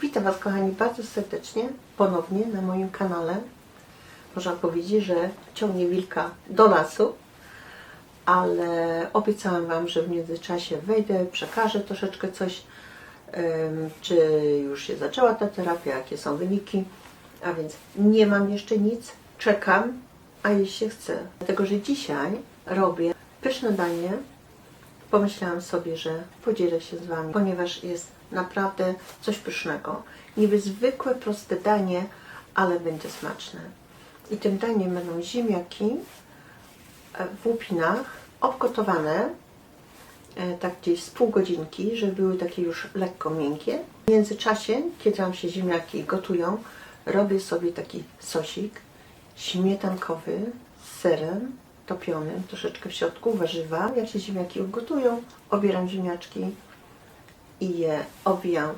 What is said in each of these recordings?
Witam Was kochani bardzo serdecznie ponownie na moim kanale. Można powiedzieć, że ciągnie wilka do lasu, ale obiecałam Wam, że w międzyczasie wejdę, przekażę troszeczkę coś, czy już się zaczęła ta terapia, jakie są wyniki, a więc nie mam jeszcze nic, czekam, a jeść się chce. Dlatego, że dzisiaj robię pyszne danie, pomyślałam sobie, że podzielę się z Wami, ponieważ jest naprawdę coś pysznego. Niby zwykłe, proste danie, ale będzie smaczne. I tym daniem będą ziemniaki w łupinach, obgotowane e, tak gdzieś z pół godzinki, żeby były takie już lekko miękkie. W międzyczasie, kiedy nam się ziemniaki gotują, robię sobie taki sosik śmietankowy z serem topionym, troszeczkę w środku warzywa. Jak się ziemniaki ugotują, obieram ziemniaczki i je owijam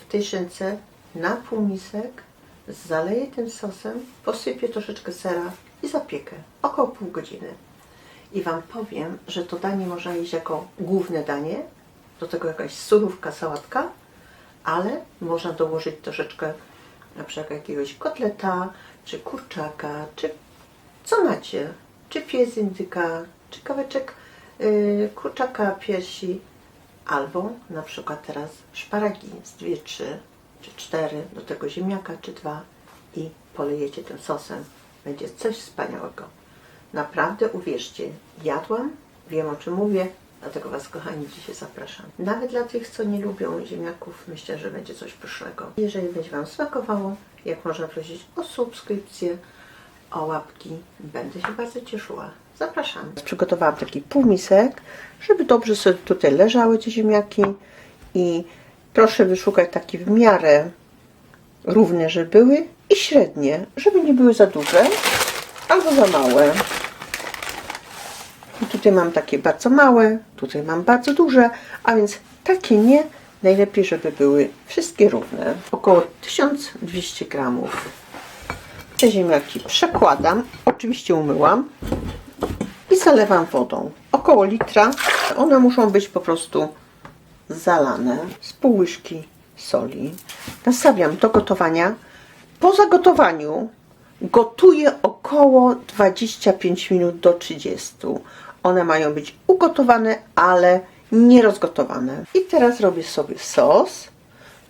w tej szynce na półmisek, zaleję tym sosem, posypię troszeczkę sera i zapiekę około pół godziny. I Wam powiem, że to danie można jeść jako główne danie, do tego jakaś surówka, sałatka, ale można dołożyć troszeczkę na przykład jakiegoś kotleta, czy kurczaka, czy co macie, czy pies indyka, czy kaweczek yy, kurczaka, piersi, albo na przykład teraz szparagi z dwie, trzy, czy cztery, do tego ziemniaka, czy dwa i polejecie tym sosem. Będzie coś wspaniałego. Naprawdę uwierzcie, jadłam, wiem o czym mówię, dlatego Was kochani dzisiaj zapraszam. Nawet dla tych, co nie lubią ziemniaków, myślę, że będzie coś pysznego. Jeżeli będzie Wam smakowało, jak można prosić o subskrypcję, o łapki, będę się bardzo cieszyła. Zapraszam. Przygotowałam taki półmisek, żeby dobrze sobie tutaj leżały te ziemniaki i proszę wyszukać takie w miarę równe, żeby były i średnie, żeby nie były za duże albo za małe. I tutaj mam takie bardzo małe, tutaj mam bardzo duże, a więc takie nie, najlepiej, żeby były wszystkie równe. Około 1200 gramów. Te ziemniaki przekładam, oczywiście umyłam zalewam wodą. Około litra. One muszą być po prostu zalane z pół łyżki soli. Nastawiam do gotowania. Po zagotowaniu gotuję około 25 minut do 30. One mają być ugotowane, ale nie rozgotowane. I teraz robię sobie sos,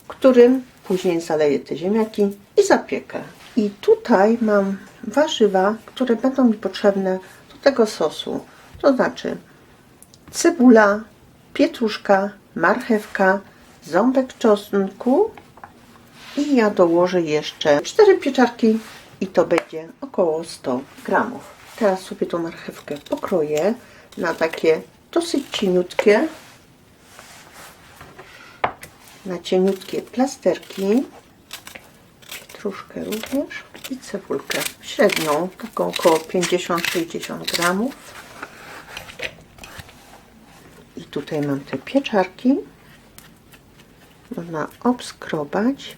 którym później zaleję te ziemniaki i zapiekę. I tutaj mam warzywa, które będą mi potrzebne tego sosu. To znaczy cebula, pietruszka, marchewka, ząbek czosnku i ja dołożę jeszcze 4 pieczarki i to będzie około 100 gramów. Teraz sobie tą marchewkę pokroję na takie dosyć cieniutkie, na cieniutkie plasterki. Pietruszkę również i cebulkę średnią, taką około 50-60 gramów. I tutaj mam te pieczarki. Można obskrobać.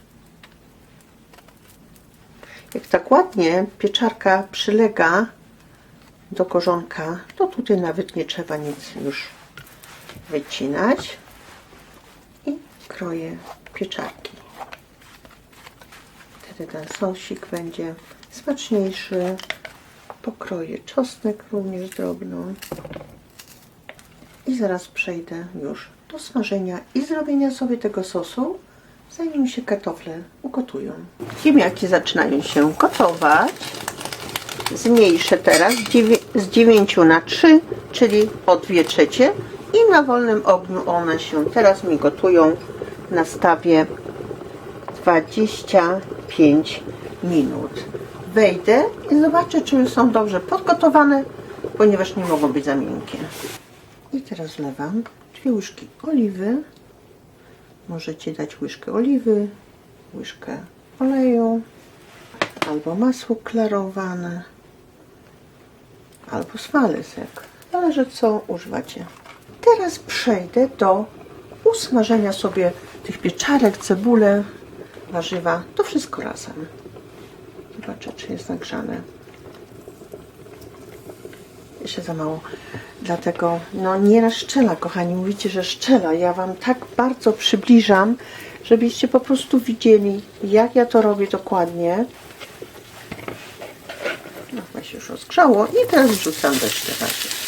Jak tak ładnie pieczarka przylega do korzonka, to tutaj nawet nie trzeba nic już wycinać. I kroję pieczarki wtedy ten sosik będzie smaczniejszy. Pokroję czosnek również drobno. I zaraz przejdę już do smażenia i zrobienia sobie tego sosu, zanim się kartofle ugotują. Ziemniaki zaczynają się gotować. Zmniejszę teraz z 9 na 3, czyli o 2 trzecie. I na wolnym ogniu one się teraz mi gotują na stawie 20 5 minut. Wejdę i zobaczę, czy już są dobrze podgotowane, ponieważ nie mogą być za miękkie. I teraz lewam dwie łyżki oliwy. Możecie dać łyżkę oliwy, łyżkę oleju, albo masło klarowane, albo smalec, zależy co używacie. Teraz przejdę do usmażenia sobie tych pieczarek, cebulę warzywa, to wszystko razem. Zobaczę, czy jest nagrzane. Jeszcze za mało. Dlatego, no nie na szczela, kochani. Mówicie, że szczela. Ja Wam tak bardzo przybliżam, żebyście po prostu widzieli, jak ja to robię dokładnie. No, chyba się już rozgrzało i teraz wrzucam resztę warzyw.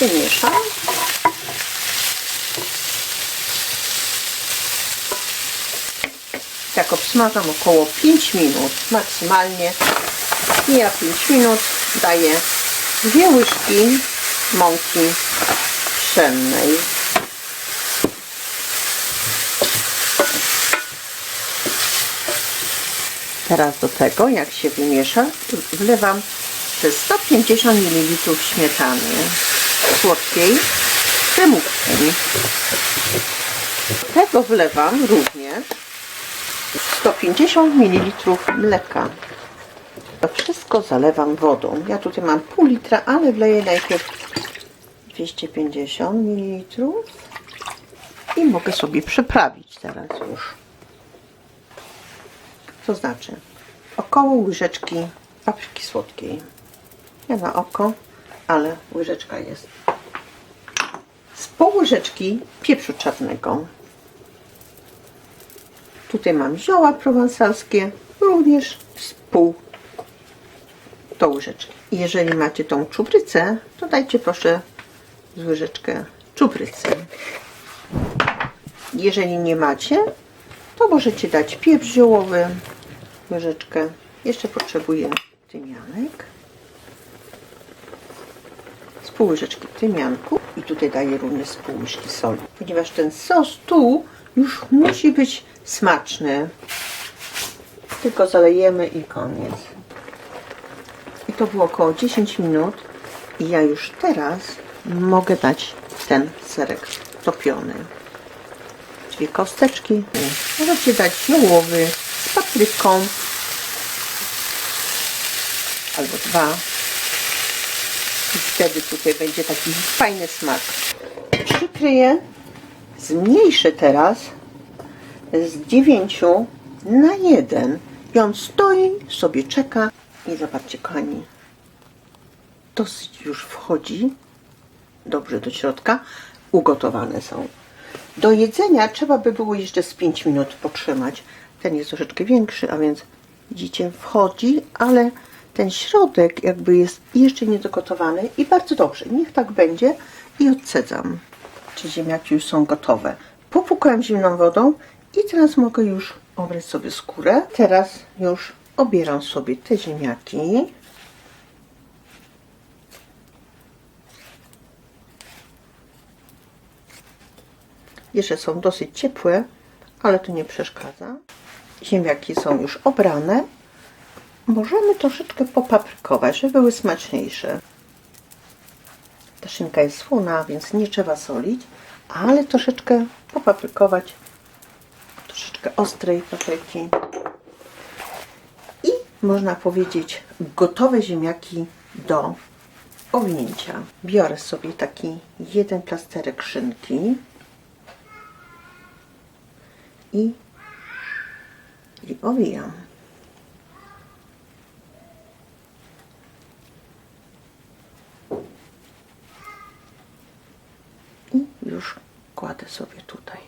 Wymieszam. Tak obsmażam około 5 minut maksymalnie. Mija 5 minut, daję dwie łyżki mąki pszennej. Teraz do tego, jak się wymiesza, wlewam te 150 ml śmietany słodkiej z kremówką. Do tego wlewam również 150 ml mleka. To wszystko zalewam wodą. Ja tutaj mam pół litra, ale wleję najpierw 250 ml i mogę sobie przyprawić teraz już. To znaczy około łyżeczki papryki słodkiej. Nie na oko, ale łyżeczka jest. Z pół łyżeczki pieprzu czarnego. Tutaj mam zioła prowansalskie, również z pół łyżeczki. Jeżeli macie tą czuprycę, to dajcie proszę z łyżeczkę czuprycy. Jeżeli nie macie, to możecie dać pieprz ziołowy, łyżeczkę. Jeszcze potrzebuję tymianek. Z pół łyżeczki tymianku i tutaj daję również z pół łyżki soli. Ponieważ ten sos tu już musi być smaczny. Tylko zalejemy i koniec. I to było około 10 minut. I ja już teraz mogę dać ten serek topiony. Dwie kosteczki. Możecie dać ziołowy z papryką. Albo dwa. I wtedy tutaj będzie taki fajny smak. Przykryję. Zmniejszę teraz z 9 na 1. I on stoi, sobie czeka. I zobaczcie, kochani, dosyć już wchodzi dobrze do środka. Ugotowane są. Do jedzenia trzeba by było jeszcze z 5 minut potrzymać. Ten jest troszeczkę większy, a więc widzicie, wchodzi, ale ten środek jakby jest jeszcze niedogotowany i bardzo dobrze. Niech tak będzie i odcedzam. Czy ziemniaki już są gotowe. Popukałem zimną wodą i teraz mogę już obrać sobie skórę. Teraz już obieram sobie te ziemniaki. Jeszcze są dosyć ciepłe, ale to nie przeszkadza. Ziemniaki są już obrane. Możemy troszeczkę popaprykować, żeby były smaczniejsze. Ta szynka jest słona, więc nie trzeba solić, ale troszeczkę popaprykować. Troszeczkę ostrej papryki. I można powiedzieć gotowe ziemniaki do owinięcia. Biorę sobie taki jeden plasterek szynki i, i owijam. I już kładę sobie tutaj.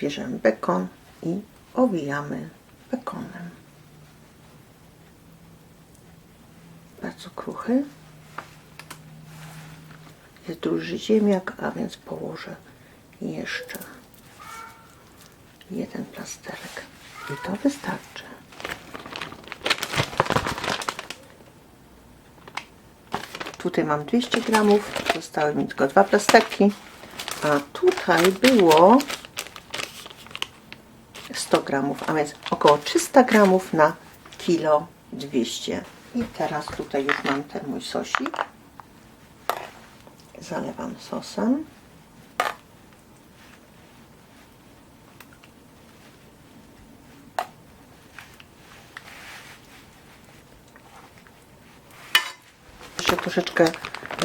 Bierzemy bekon i owijamy bekonem. Bardzo kruchy. Jest duży ziemniak, a więc położę jeszcze jeden plasterek. I to wystarczy. Tutaj mam 200 gramów, zostały mi tylko dwa plasterki, a tutaj było 100 gramów, a więc około 300 gramów na kilo 200. I teraz tutaj już mam ten mój sosik. Zalewam sosem. Jeszcze troszeczkę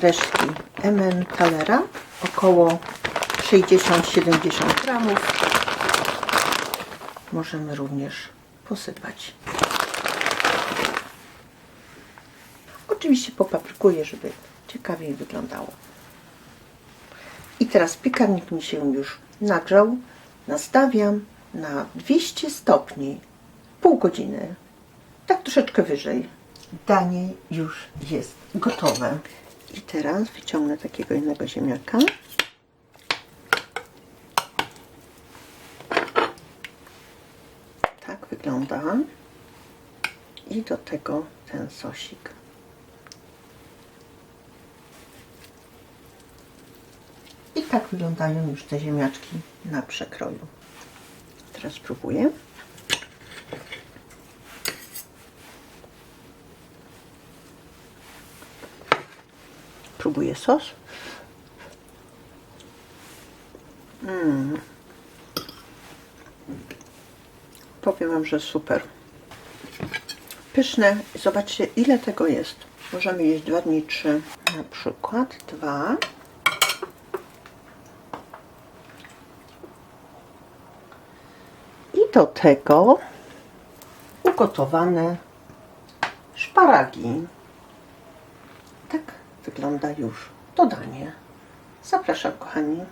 resztki Emmentaler'a, około 60-70 gramów. Możemy również posypać. Oczywiście popaprykuję, żeby ciekawiej wyglądało. I teraz piekarnik mi się już nagrzał, nastawiam na 200 stopni, pół godziny, tak troszeczkę wyżej. Danie już jest gotowe. I teraz wyciągnę takiego innego ziemniaka. Wygląda. I do tego ten sosik. I tak wyglądają już te ziemniaczki na przekroju. Teraz spróbuję. Próbuję sos. Mm. Powiem Wam, że super. Pyszne. Zobaczcie, ile tego jest. Możemy jeść dwa dni, trzy. Na przykład dwa. I do tego ugotowane szparagi. Tak wygląda już to danie. Zapraszam, kochani.